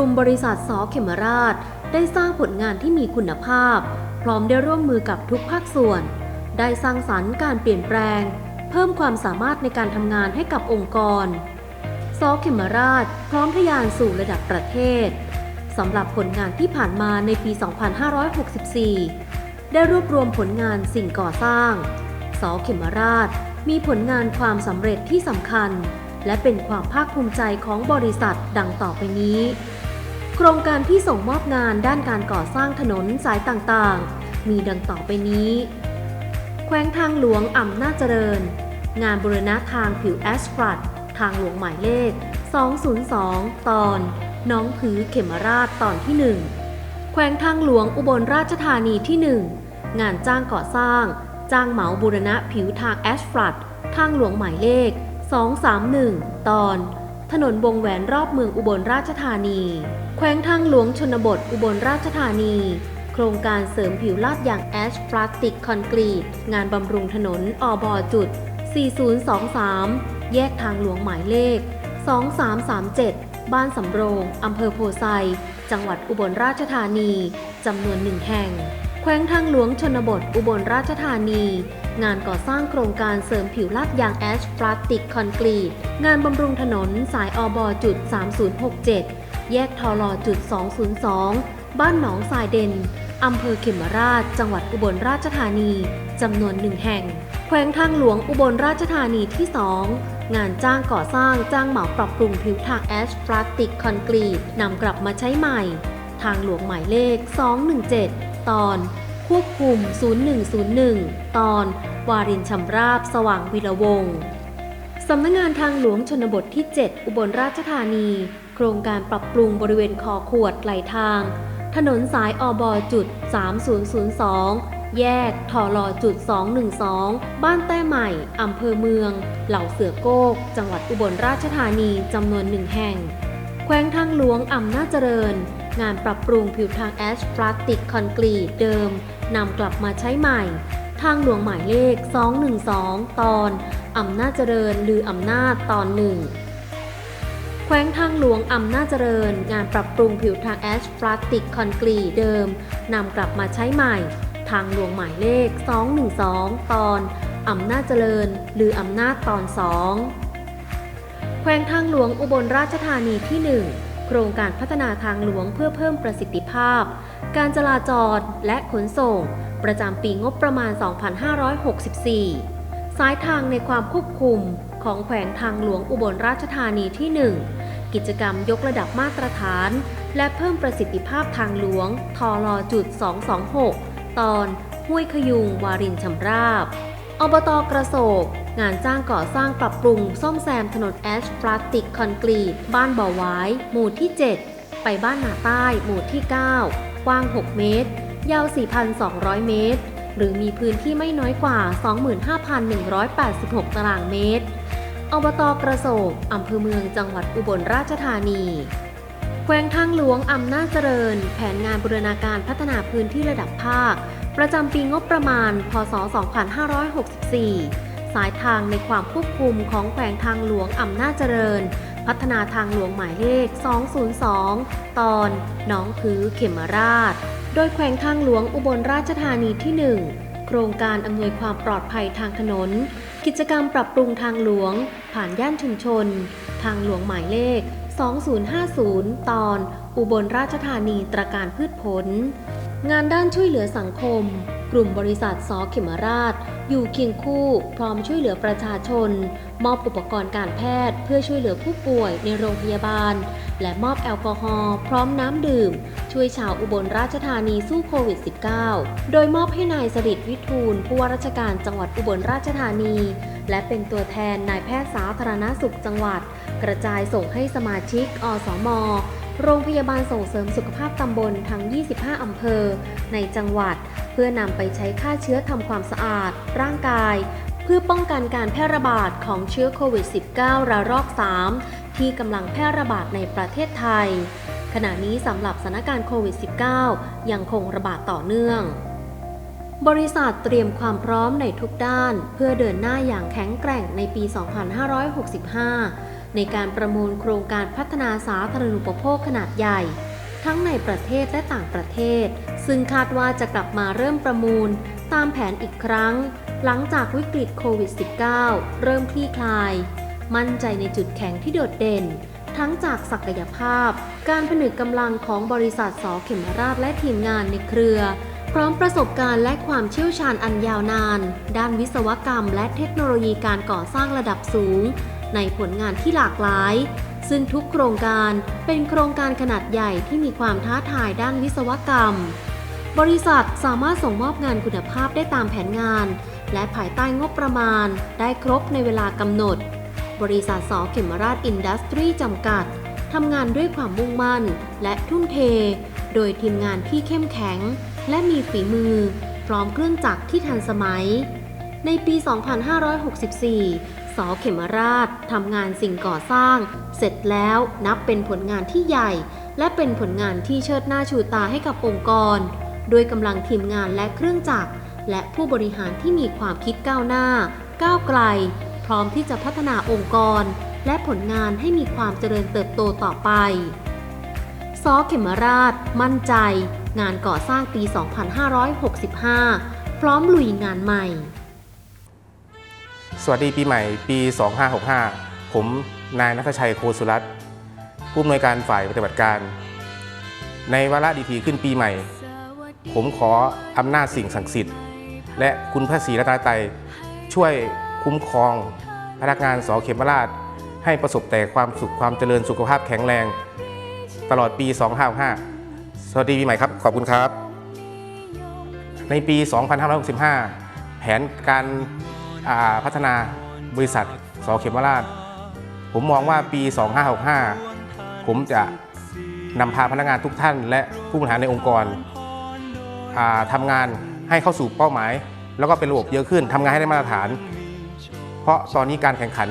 กลุ่มบริษัทสอเขมราช ได้สร้างผลงานที่มีคุณภาพ พร้อมได้ร่วมมือกับทุกภาคส่วน ได้สร้างสรรค์การเปลี่ยนแปลง เพิ่มความสามารถในการทำงานให้กับองค์กรซอเขมราช พร้อมทะยานสู่ระดับประเทศสำหรับผลงานที่ผ่านมาในปี 2564 ได้รวบรวมผลงานสิ่งก่อสร้างสอเขมราช มีผลงานความสำเร็จที่สำคัญ และเป็นความภาคภูมิใจของบริษัทดังต่อไปนี้ โครงการที่ส่งมอบงานด้านการก่อสร้างถนนสายต่างๆ มีดังต่อไปนี้ แขวงทางหลวงอ่ำนาจเจริญ งานบูรณะทางผิวแอสฟัลต์ทางหลวงหมายเลข 202 ตอน น้องผือเขมราชตอนที่ 1 แขวงทางหลวงอุบลราชธานีที่ 1 งานจ้างก่อสร้าง จ้างเหมาบูรณะผิวทางแอสฟัลต์ทางหลวงหมายเลข 231 ตอน ถนนวงแหวนรอบเมืองอุบลราชธานี แขวงทางหลวงชนบทอุบลราชธานี โครงการเสริมผิวลาดยางแอสพลาสติกคอนกรีต งานบำรุงถนนอบอจุด 4023 แยกทางหลวงหมายเลข 2337 บ้านสำโรง อำเภอโพไซ จังหวัดอุบลราชธานี จำนวนหนึ่งแห่ง แขวงทางหลวงชนบทอุบลราชธานี งานก่อสร้างโครงการเสริมผิวลาดยางแอชพลาสติกคอนกรีต งานบำรุงถนนสายอบอจุด 3067 แยกทอลอจุด 202 บ้านหนองทรายเด่นอำเภอเขมราช จังหวัดอุบลราชธานี จำนวนหนึ่งแห่ง แขวงทางหลวงอุบลราชธานีที่ 2 งานจ้างก่อสร้างจ้างเหมาปรับปรุงผิวทางแอชพลาสติกคอนกรีตนำกลับมาใช้ใหม่ ทางหลวงหมายเลข 217 ตอน ควบคุม 0101 ตอน วารินชำราบ สว่างวิรวงศ์สำนักงงานทางหลวงชนบทที่ 7 อุบลราชธานี โครงการปรับปรุงบริเวณคอขวดไหลทาง ถนนสายอบอจุด 3002 แยกทอลอจุด 212 บ้านแต้ใหม่ อำเภอเมือง เหล่าเสือโกก จังหวัดอุบลราชธานีจำนวนหนึ่งแห่ง แขวงทางหลวงอำนาจเจริญ งานปรับปรุงผิวทางแอชพลาสติกคอนกรีตเดิมนำกลับมาใช้ใหม่ ทางหลวงหมายเลข 212 ตอนอำนาจเจริญหรืออำนาจตอนหนึ่งแขวงทางหลวงอำนาจเจริญ งานปรับปรุงผิวทางแอชพลาสติกคอนกรีตเดิมนำกลับมาใช้ใหม่ ทางหลวงหมายเลข 212 ตอนอำนาจเจริญ หรืออำนาจตอน2แขวงทางหลวงอุบลราชธานีที่ 1 โครงการพัฒนาทางหลวงเพื่อเพิ่มประสิทธิภาพ การจราจรและขนส่ง ประจำปีงบประมาณ 2564 สายทางในความควบคุมของแขวงทางหลวงอุบลราชธานีที่ 1 กิจกรรมยกระดับมาตรฐาน และเพิ่มประสิทธิภาพทางหลวงทอลอจุด226 ตอน ห้วยขยุงวารินชำราบอบตกระโศก งานจ้างก่อสร้างปรับปรุงซ่อมแซมถนนแอชพลาสติกคอนกรีต บ้านบ่อหวายหมู่ที่ 7 ไปบ้านนาใต้ หมู่ที่ 9 กว้าง 6 เมตร ยาว 4,200 เมตร หรือมีพื้นที่ไม่น้อยกว่า 25,186 ตารางเมตร อบตกระโศกอำเภอเมืองจังหวัดอุบลราชธานีแขวงทางหลวงอำนาจเจริญ แผนงานบูรณาการพัฒนาพื้นที่ระดับภาค ประจำปีงบประมาณ พศ 2564 สายทางในความควบคุมของแขวงทางหลวงอำนาจเจริญ พัฒนาทางหลวงหมายเลข 202 ตอนหน้องผือเขมราช โดยแขวงทางหลวงอุบลราชธานีที่ 1 โครงการอำนวยความปลอดภัยทางถนน กิจกรรมปรับปรุงทางหลวง ผ่านย่านชุมชน ทางหลวงหมายเลข 2050 ตอน อุบลราชธานีตรการพืชผล งานด้านช่วยเหลือสังคม กลุ่มบริษัทซอเขมราช อยู่เคียงคู่ พร้อมช่วยเหลือประชาชน มอบอุปกรณ์การแพทย์ เพื่อช่วยเหลือผู้ป่วยในโรงพยาบาล และมอบแอลกอฮอล์พร้อมน้ำดื่ม ช่วยชาวอุบลราชธานีสู้โควิด -19 โดยมอบให้นายสดิตวิทูลผู้ว่าราชการจังหวัดอุบลราชธานี และเป็นตัวแทนนายแพทย์สาธารณสุขจังหวัด กระจายส่งให้สมาชิก อสมโรงพยาบาลส่งเสริมสุขภาพตำบลทั้ง 25 อำเภอ ในจังหวัด พื่อนำไปใช้ฆ่าเชื้อทำความสะอาด ร่างกาย เพื่อป้องกันการแพร่ระบาดของเชื้อโควิด -19 ระลอก 3 ที่กำลังแพร่ระบาดในประเทศไทย ขณะนี้สำหรับสถานการณ์โควิด -19 ยังคงระบาดต่อเนื่องบริษัทเตรียมความพร้อมในทุกด้าน เพื่อเดินหน้าอย่างแข็งแกร่งในปี 2565 ในการประมูลโครงการพัฒนาสาธารณูปโภคขนาดใหญ่ ทั้งในประเทศและต่างประเทศ ซึ่งคาดว่าจะกลับมาเริ่มประมูล ตามแผนอีกครั้ง หลังจากวิกฤตโควิด -19 เริ่มคลี่คลาย มั่นใจในจุดแข็งที่โดดเด่น ทั้งจากศักยภาพ การผนึกกำลังของบริษัทสอเข็มราชและทีมงานในเครือ พร้อมประสบการณ์และความเชี่ยวชาญอันยาวนาน ด้านวิศวกรรม และเทคโนโลยีการก่อสร้างระดับสูง ในผลงานที่หลากหลาย ซึ่งทุกโครงการเป็นโครงการขนาดใหญ่ที่มีความท้าทายด้านวิศวกรรม บริษัทสามารถส่งมอบงานคุณภาพได้ตามแผนงาน และภายใต้งบประมาณ ได้ครบในเวลากำหนด บริษัทสอเข็มราชอินดัสทรีจำกัดทำงานด้วยความมุ่งมั่น และทุ่มเท โดยทีมงานที่เข้มแข็ง และมีฝีมือ พร้อมเครื่องจักรที่ทันสมัย ในปี 2564 สอเขมราชทำงานสิ่งก่อสร้าง เสร็จแล้วนับเป็นผลงานที่ใหญ่ และเป็นผลงานที่เชิดหน้าชูตาให้กับองค์กรโดยกำลังทีมงานและเครื่องจักร และผู้บริหารที่มีความคิดก้าวหน้า ก้าวไกล พร้อมที่จะพัฒนาองค์กร และผลงานให้มีความเจริญเติบโตต่อไปซอเขมราช มั่นใจ งานก่อสร้างปี 2565 พร้อมลุยงานใหม่ สวัสดีปีใหม่ปี 2565 ผมนายนัทชัยโคสุรัตน์ผู้อำนวยการฝ่ายปฏิบัติการ ในวาระดีทีขึ้นปีใหม่ ผมขออำนาจสิ่งศักดิ์สิทธิ์ และคุณพระศรีรัตนตรัยช่วยคุ้มครองพนักงานสอเขมราช ให้ประสบแต่ความสุขความเจริญสุขภาพแข็งแรง ตลอดปี 2565 สวัสดีปีใหม่ครับ ขอบคุณครับ ในปี 2565 แผนการ พัฒนาบริษัทสอเขมราช ผมมองว่าปี 2565 ผมจะนำพาพนักงานทุกท่าน และผู้บริหารในองค์กรทำงานให้เข้าสู่เป้าหมาย แล้วก็เป็นระบบเยอะขึ้นทำงานให้ได้มาตรฐาน เพราะตอนนี้การแข่งขัน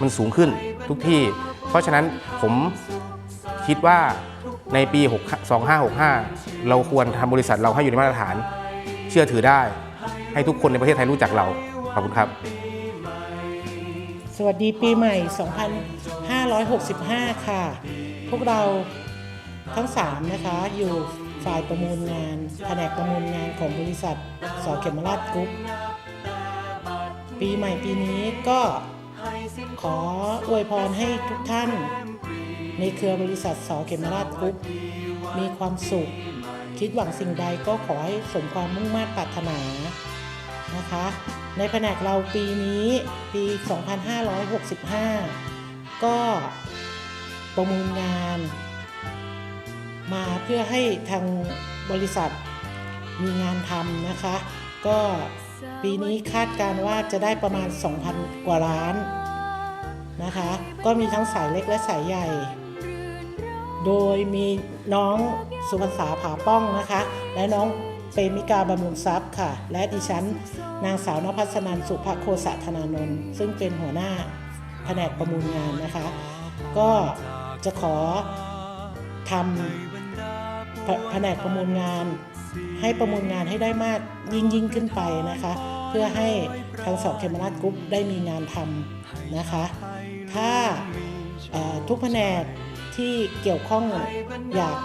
มันสูงขึ้นทุกที่ เพราะฉะนั้นผมคิดว่าในปี 2565 เราควรทำบริษัทเราให้อยู่ในมาตรฐาน เชื่อถือได้ ให้ทุกคนในประเทศไทยรู้จักเรา ขอบคุณครับ สวัสดีปีใหม่ 2565 ค่ะ พวกเราทั้ง 3 นะคะ อยู่ฝ่ายประมูลงานแผนกประมูลงานของบริษัทสอเขมราชกรุ๊ปปีใหม่ปีนี้ก็ขออวยพรให้ทุกท่าน ในเครือบริษัทสอเขมราชกรุ๊ปมีความสุข คิดหวังสิ่งใดก็ขอให้สมความมุ่งมั่นปรารถนานะคะ ในแผนกเราปีนี้ปี 2565 ก็ประมูลงาน มาเพื่อให้ทางบริษัทมีงานทำนะคะ ก็ปีนี้คาดการณ์ว่าจะได้ประมาณ 2,000 กว่าล้านนะคะ ก็มีทั้งสายเล็กและสายใหญ่ โดยมีน้องสุพรรษาผาป้องนะคะ และน้อง เปรมิกาบำรุงทรัพย์ค่ะ และดิฉันนางสาวนภัสนันสุภโคสะธนานนท์ซึ่งเป็นหัวหน้าแผนกประมูลงานนะคะ ก็จะขอทำแผนกประมูลงาน ให้ประมูลงานให้ได้มากยิ่งยิ่งขึ้นไปนะคะ เพื่อให้ทางสอบเคมราชกรุ๊ปได้มีงานทำนะคะ ถ้าทุกแผนกที่เกี่ยวข้องอยาก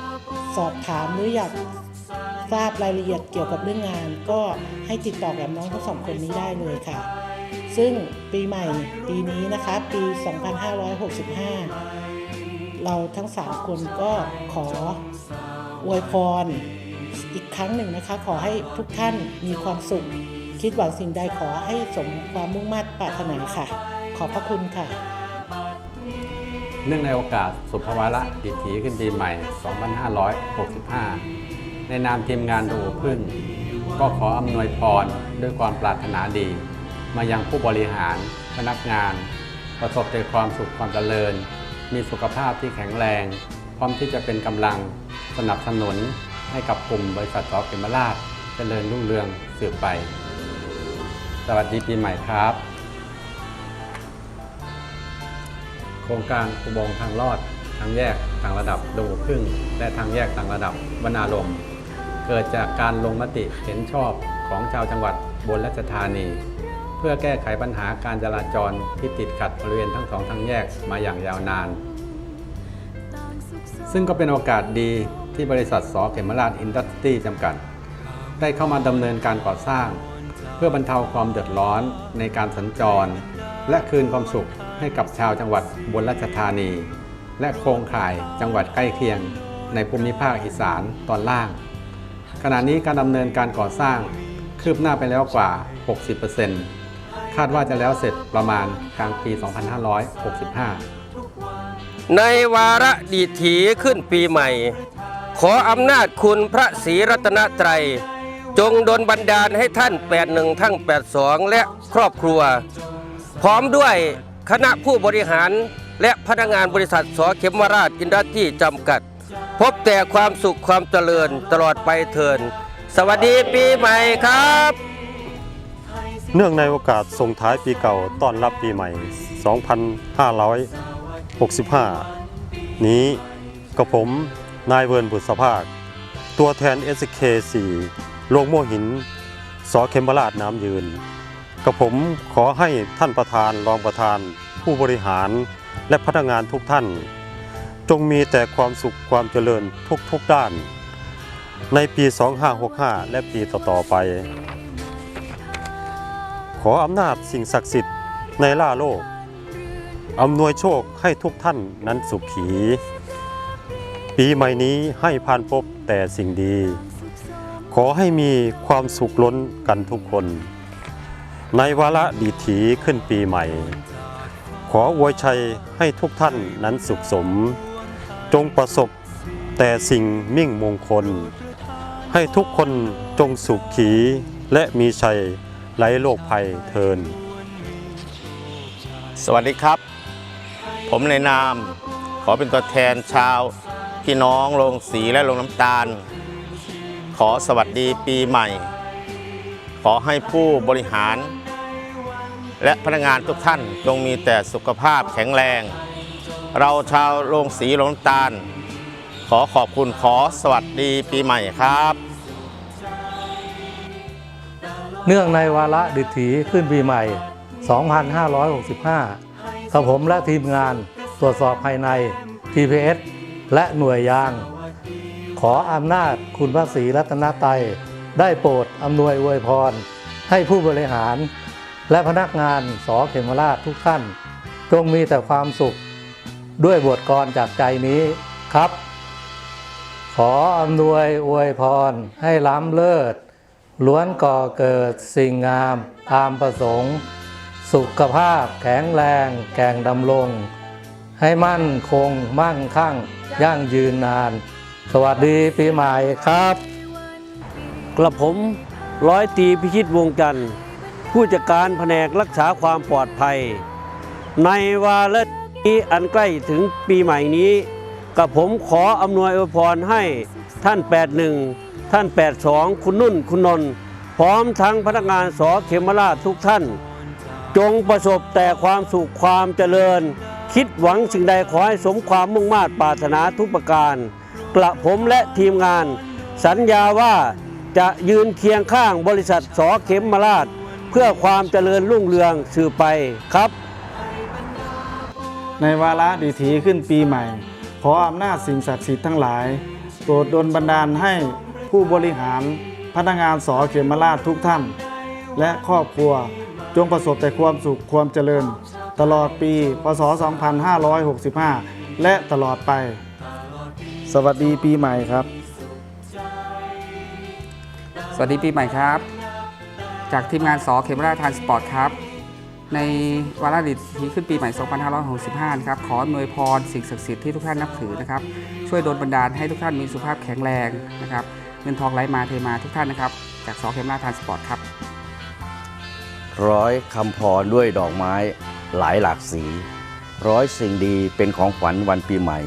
สอบถามหรืออยาก ทราบรายละเอียดเกี่ยวกับเรื่องงาน ก็ให้ติดต่อกับน้องทั้งสองคนนี้ได้เลยค่ะ ซึ่งปีใหม่ปีนี้นะคะปี 2565 เราทั้ง 3 คนก็ขออวยพรอีกครั้งหนึ่งนะคะ ขอให้ทุกท่านมีความสุข คิดหวังสิ่งใดขอให้สมความมุ่งมั่นปรารถนาค่ะ ขอบพระคุณค่ะ เนื่องในโอกาสสุภวาระดิถีขึ้นปีใหม่ 2565 ในนามทีมงานดูพึ่ง ก็ขออำนวยพรด้วยความปรารถนาดี มายังผู้บริหาร พนักงาน ประสบแต่ความสุขความเจริญ มีสุขภาพที่แข็งแรง พร้อมที่จะเป็นกำลังสนับสนุนให้กับกลุ่มบริษัทสอเขมราชเจริญรุ่งเรืองสืบไป สวัสดีปีใหม่ครับ โครงการอุโมงค์ทางลอด ทางแยกทางระดับดงพึ่ง และทางแยกทางระดับวนารมณ์ เกิดจากการลงมติเห็นชอบของชาวจังหวัดบนราชธานีภพื่อแก้ไขปัญหาการจราจรที่ติดขัดบริเวณทั้งสองทางแยกมาอย่างยาวนาน ซึ่งก็เป็นโอกาสดีที่บริษัทสอเขมราชอินดัสตรีจำกัด ได้เข้ามาดำเนินการก่อสร้าง เพื่อบรรเทาความเดือดร้อนในการสัญจร และคืนความสุขให้กับชาวจังหวัดบนราชธานี และโครงข่ายจังหวัดใกล้เคียง ในภูมิภาคอีสานตอนล่าง ขณะนี้การดำเนินการก่อสร้างคืบหน้าไปแล้วกว่า 60%คาดว่าจะแล้วเสร็จประมาณกลางปี 2565 ในวาระดีถีขึ้นปีใหม่ ขออำนาจคุณพระศรีรัตนตรัย จงดลบันดาลให้ท่าน 81 ทั้ง 82 และครอบครัว พร้อมด้วยคณะผู้บริหารและพนักงานบริษัทสอเข็มราชอินดัสทรีจำกัด พบแต่ความสุขความเจริญตลอดไปเถินสวัสดีปีใหม่ครับ เนื่องในโอกาสส่งท้ายปีเก่าต้อนรับปีใหม่ 2565 นี้กับผมนายเวิร์นบุษภาค ตัวแทน SK4 โรงโม่หิน สอเขมบราชน้ำยืน กับผมขอให้ท่านประธานรองประธาน ผู้บริหารและพนักงานทุกท่าน จงมีแต่ความสุขความเจริญทุกๆด้าน ในปี 2565 และปีต่อๆไป ขออำนาจสิ่งศักดิ์สิทธิ์ในล่าโลกอำนวยโชคให้ทุกท่านนั้นสุขี ปีใหม่นี้ให้ผ่านพบแต่สิ่งดี ขอให้มีความสุขล้นกันทุกคน ในวาระดีถีขึ้นปีใหม่ ขออวยชัยให้ทุกท่านนั้นสุขสม จงประสบแต่สิ่งมิ่งมงคล ให้ทุกคนจงสุขขีและมีชัยไร้โรคภัยเทิน สวัสดีครับ ผมในนาม ขอเป็นตัวแทนชาวพี่น้องโรงสีและโรงน้ำตาล ขอสวัสดีปีใหม่ ขอให้ผู้บริหาร และพนักงานทุกท่านจงมีแต่สุขภาพแข็งแรง เราชาวโรงสีโรงตาล ขอขอบคุณขอสวัสดีปีใหม่ครับ เนื่องในวาระดิถีขึ้นปีใหม่ 2565กับผมและทีมงานตรวจสอบภายใน TPS และหน่วยยาง ขออำนาจคุณพระศรีรัตนตยได้โปรดอำนวยอวยพร ให้ผู้บริหาร และพนักงานสอเขมราชทุกท่าน จงมีแต่ความสุข ด้วยบทกรจากใจนี้ครับ ขออำนวยอวยพรให้ล้ำเลิศ ล้วนก่อเกิดสิ่งงามตามประสงค์ สุขภาพแข็งแรงแก่งดำรงให้มั่นคงมั่งคั่งยั่งยืนนาน สวัสดีปีใหม่ครับ กระผมร้อยตีพิชิตวงจันทร์ผู้จัดการแผนกรักษาความปลอดภัย ในวาระ นี้อันใกล้ถึงปีใหม่นี้กับผมขออำนวยอวยพรให้ท่าน 81 ท่าน 82 คุณนุ่นคุณนนท์พร้อมทั้งพนักงานสอเขมราชทุกท่าน จงประสบแต่ความสุขความเจริญ คิดหวังสิ่งใดขอให้สมความมุ่งมา่ปรารถนาทุกประการ กระผมและทีมงาน สัญญาว่าจะยืนเคียงข้างบริษัทสอเข็มมาราช เพื่อความเจริญรุ่งเรืองสืบไปครับ ในวาระดีถีขึ้นปีใหม่ ขออำนาจสิ่งศักดิ์สิทธิ์ทั้งหลาย โปรดดลบันดาลให้ผู้บริหารพนักงานสอเขมราชทุกท่าน และครอบครัวจงประสบแต่ความสุขความเจริญ ตลอดปี พศ 2565 และตลอดไป สวัสดีปีใหม่ครับ สวัสดีปีใหม่ครับ จากทีมงานสอเขมราชทานสปอร์ตครับ ในวาระดิถีขึ้นปีใหม่ 2565 นะครับ ขออำนวยพรสิ่งศักดิ์สิทธิ์ที่ทุกท่านนับถือนะครับ ช่วยดลบันดาลให้ทุกท่านมีสุขภาพแข็งแรงนะครับ เงินทองไหลมาเทมาทุกท่านนะครับ จากสอเขมราชทานสปอร์ตครับ ร้อยคำพรด้วยดอกไม้หลายหลากสี ร้อยสิ่งดีเป็นของขวัญวันปีใหม่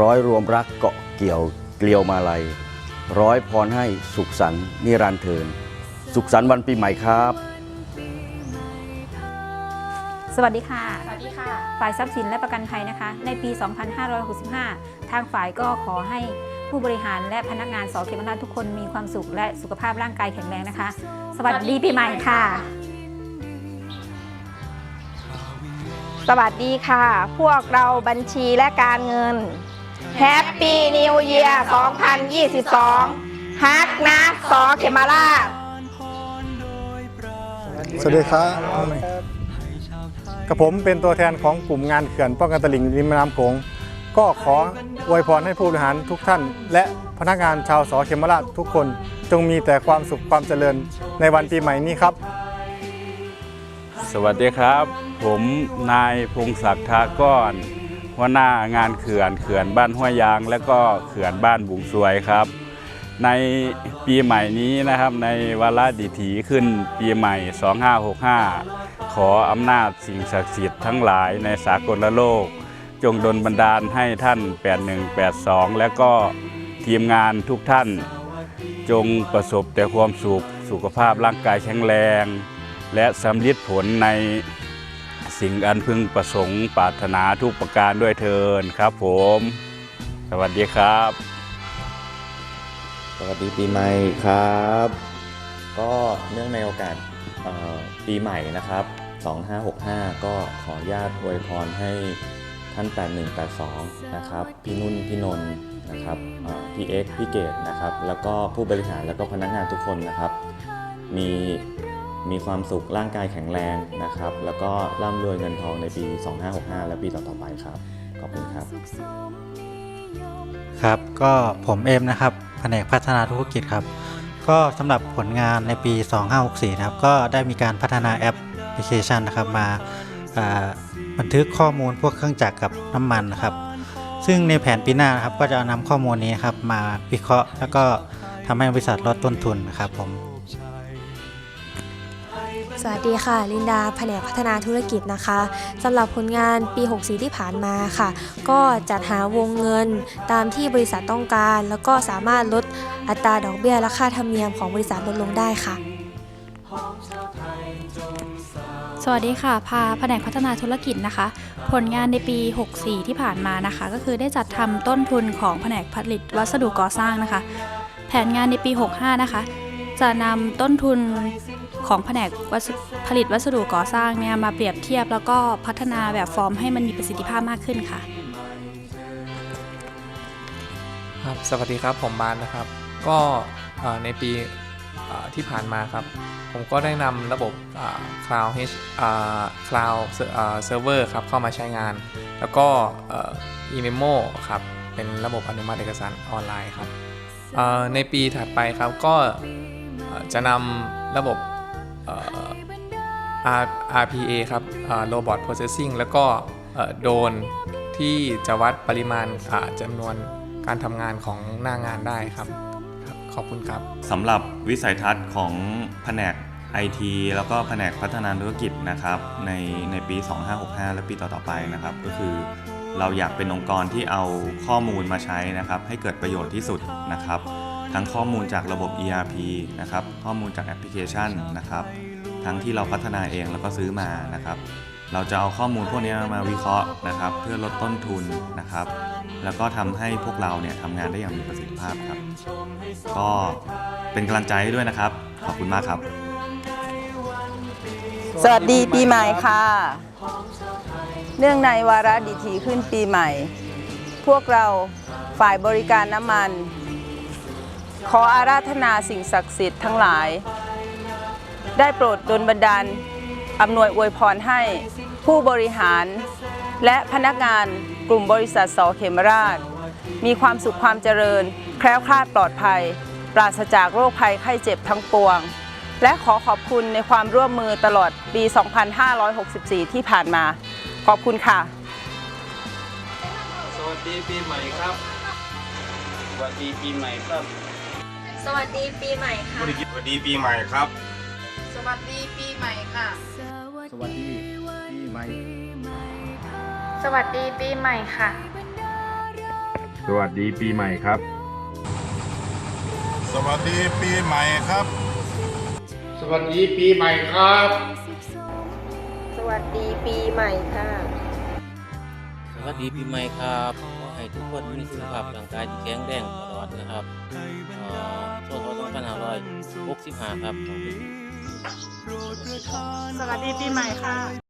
ร้อยรวมรักเกาะเกี่ยวเกลียวมาลัย ร้อยพรให้สุขสันต์นิรันดร์เทิน สุขสันต์วันปีใหม่ครับ สวัสดีค่ะ สวัสดีค่ะ ฝ่ายทรัพย์สินและประกันภัยนะคะ ในปี 2565 ทางฝ่ายก็ขอให้ผู้บริหารและพนักงานสอเขมราชทุกคนมีความสุขและสุขภาพร่างกายแข็งแรงนะคะ สวัสดีปีใหม่ค่ะ สวัสดีค่ะ พวกเราบัญชีและการเงิน Happy New Year 2022 ฮักนะสอเขมาราชสวัสดีครับ กับผมเป็นตัวแทนของกลุ่มงานเขื่อนป้องกันตลิ่งริมแม่น้ำโขงก็ขออวยพรให้ผู้บริหารทุกท่าน และพนักงานชาวสอเขมราชทุกคน จงมีแต่ความสุขความเจริญในวันปีใหม่นี้ครับ สวัสดีครับ ผมนายพงศักดิ์ทาก้อนหัวหน้างานเขื่อนเขื่อนบ้านห้วยยาง และก็เขื่อนบ้านบุงสวยครับ ในปีใหม่นี้นะครับในวาระดิถีขึ้นปีใหม่ 2565 ขออำนาจสิ่งศักดิ์สิทธิ์ทั้งหลายในสากลโลก จงดลบันดาลให้ท่าน 8182 และก็ทีมงานทุกท่าน จงประสบแต่ความสุขสุขภาพร่างกายแข็งแรง และสำลิดผลในสิ่งอันพึงประสงค์ปรารถนาทุกประการด้วยเทินครับผม สวัสดีครับ สวัสดีปีใหม่ครับ ก็เนื่องในโอกาสปีใหม่นะครับ 2565 ก็ขออนุญาตอวยพรให้ท่าน 8182 นะครับ พี่นุ่น พี่นนท์นะครับพี่เอ็กพี่เกดนะครับ แล้วก็ผู้บริหารแล้วก็พนักงานทุกคนนะครับ มีมีความสุขร่างกายแข็งแรงนะครับ แล้วก็ร่ำรวยเงินทองในปี 2565 และปีต่อๆไปครับ ขอบคุณครับ ครับก็ผมเอ็มนะครับ ผนกพัฒนาธุรกิจครับ ก็สำหรับผลงานในปี 2564 นะครับ ก็ได้มีการพัฒนาแอปพลิเคชันนะครับมาบันทึกข้อมูลพวกเครื่องจักรกับน้ำมันนะครับ ซึ่งในแผนปีหน้านะครับก็จะนำข้อมูลนี้ครับมาวิเคราะห์ แล้วก็ทำให้บริษัทลดต้นทุนนะครับผม สวัสดีค่ะ ลินดาแผนกพัฒนาธุรกิจนะคะสำหรับผลงานปี 64 ที่ผ่านมาค่ะ ก็จัดหาวงเงินตามที่บริษัทต้องการ แล้วก็สามารถลดอัตราดอกเบี้ยและค่าธรรมเนียมของบริษัทลดลงได้ค่ะ สวัสดีค่ะ พาแผนกพัฒนาธุรกิจนะคะ ผลงานในปี 64 ที่ผ่านมานะคะ ก็คือได้จัดทำต้นทุนของแผนกผลิตวัสดุก่อสร้างนะคะ แผนงานในปี 65 นะคะ จะนำต้นทุน ของแผนกผลิตวัสดุก่อสร้างเนี่ยมาเปรียบเทียบแล้วก็พัฒนาแบบฟอร์มให้มันมีประสิทธิภาพมากขึ้นค่ะ ครับสวัสดีครับผมบานนะครับ ก็ในปีที่ผ่านมาครับ ผมก็ได้นำระบบอ่า Cloud H Cloud อ่า Server ครับเข้ามาใช้งาน แล้วก็อ่อ eMemo ครับเป็นระบบอนุมัติเอกสารออนไลน์ครับในปีถัดไปครับก็จะนำระบบ RPA ครับ Robot Processing แล้วก็โดนที่จะวัดปริมาณจำนวนการทำงานของหน้างานได้ครับครับ ขอบคุณครับสำหรับวิสัยทัศน์ของแผนก IT แล้วก็แผนกพัฒนาธุรกิจนะครับในในปี 2565 และปีต่อๆไปนะครับ ก็คือเราอยากเป็นองค์กรที่เอาข้อมูลมาใช้นะครับ ให้เกิดประโยชน์ที่สุดนะครับ ทั้งข้อมูลจากระบบ ERP นะครับ ข้อมูลจากแอปพลิเคชันนะครับ ทั้งที่เราพัฒนาเองแล้วก็ซื้อมานะครับ เราจะเอาข้อมูลพวกนี้มาวิเคราะห์นะครับ เพื่อลดต้นทุนนะครับ แล้วก็ทำให้พวกเราเนี่ยทำงานได้อย่างมีประสิทธิภาพครับ ก็เป็นกำลังใจให้ด้วยนะครับ ขอบคุณมากครับ สวัสดีปีใหม่ค่ะ เนื่องในวาระดิถีขึ้นปีใหม่ พวกเราฝ่ายบริการน้ำมัน ขออาราธนาสิ่งศักดิ์สิทธิ์ทั้งหลาย ได้โปรดดลบันดาลอำนวยอวยพรให้ผู้บริหาร และพนักงานกลุ่มบริษัทสอเขมราช มีความสุขความเจริญ แคล้วคลาดปลอดภัย ปราศจากโรคภัยไข้เจ็บทั้งปวง และขอขอบคุณในความร่วมมือตลอดปี 2564 ที่ผ่านมา ขอบคุณค่ะ สวัสดีปีใหม่ครับ สวัสดีปีใหม่ครับ สวัสดีปีใหม่ค่ะ สวัสดีปีใหม่ครับ สวัสดีปีใหม่ค่ะ สวัสดีปีใหม่ สวัสดีปีใหม่ค่ะ สวัสดีปีใหม่ครับ สวัสดีปีใหม่ครับ สวัสดีปีใหม่ครับ สวัสดีปีใหม่ค่ะ สวัสดีปีใหม่ครับ ขอให้ทุกคนมีสุขภาพร่างกายที่แข็งแรงตลอดนะครับ พศ2565ครับ สวัสดีปีใหม่ค่ะ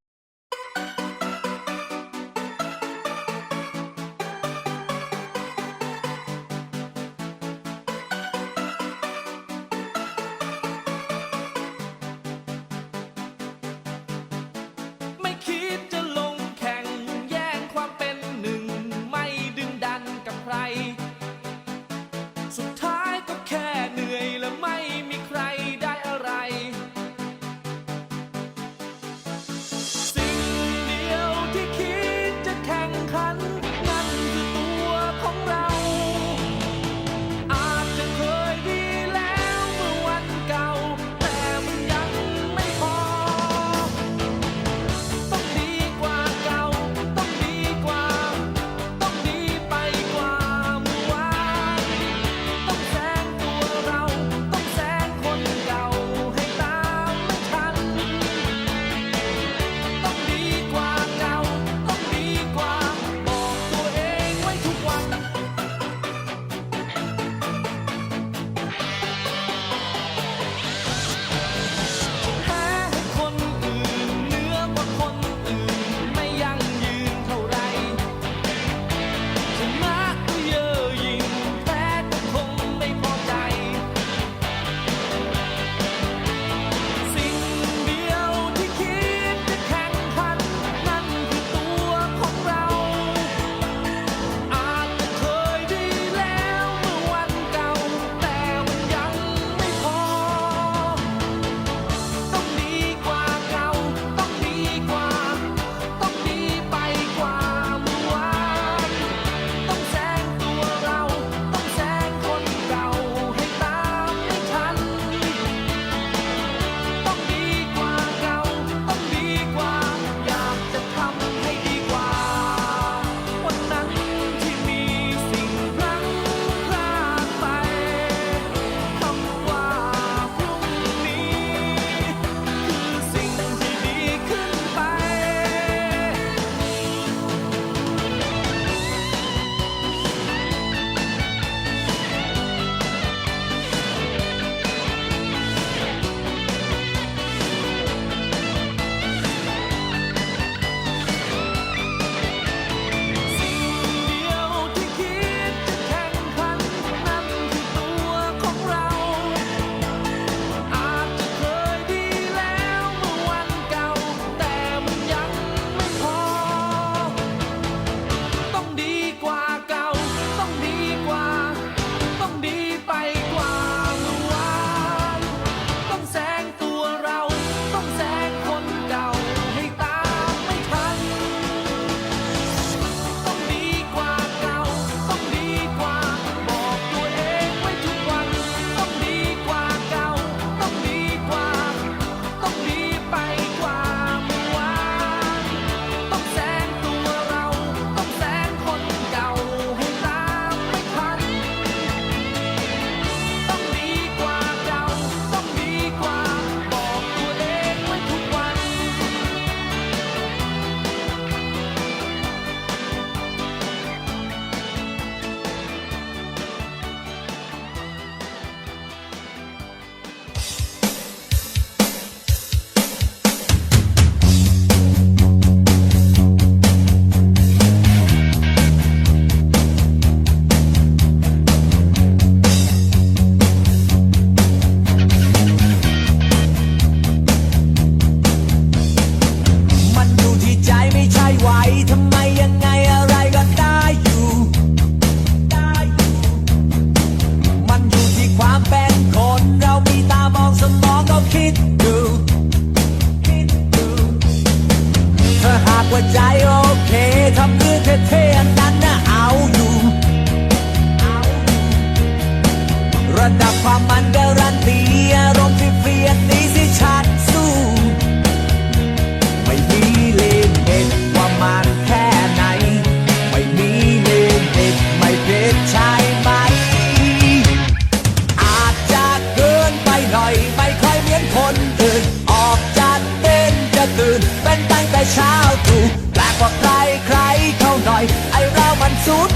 ความมันการันตีอารมณ์ที่เปลี่ยนนี้สิฉันสู้ ไม่มีลิมิตว่ามันแค่ไหน ไม่มีลิมิตไม่ผิดใช่ไหม อาจจะเกินไปหน่อย ไม่ค่อยเหมือนคนอื่น ออกจะเต้นจะตื่น เป็นตั้งแต่เช้าตรู่แปลกกว่าใครใครเขาหน่อย ไอเรามันสุด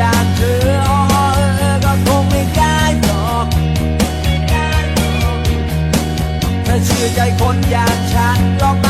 อย่างเธออ๋อเออก็คงไม่ได้หรอกถ้าเชื่อใจคนอย่างฉันลอง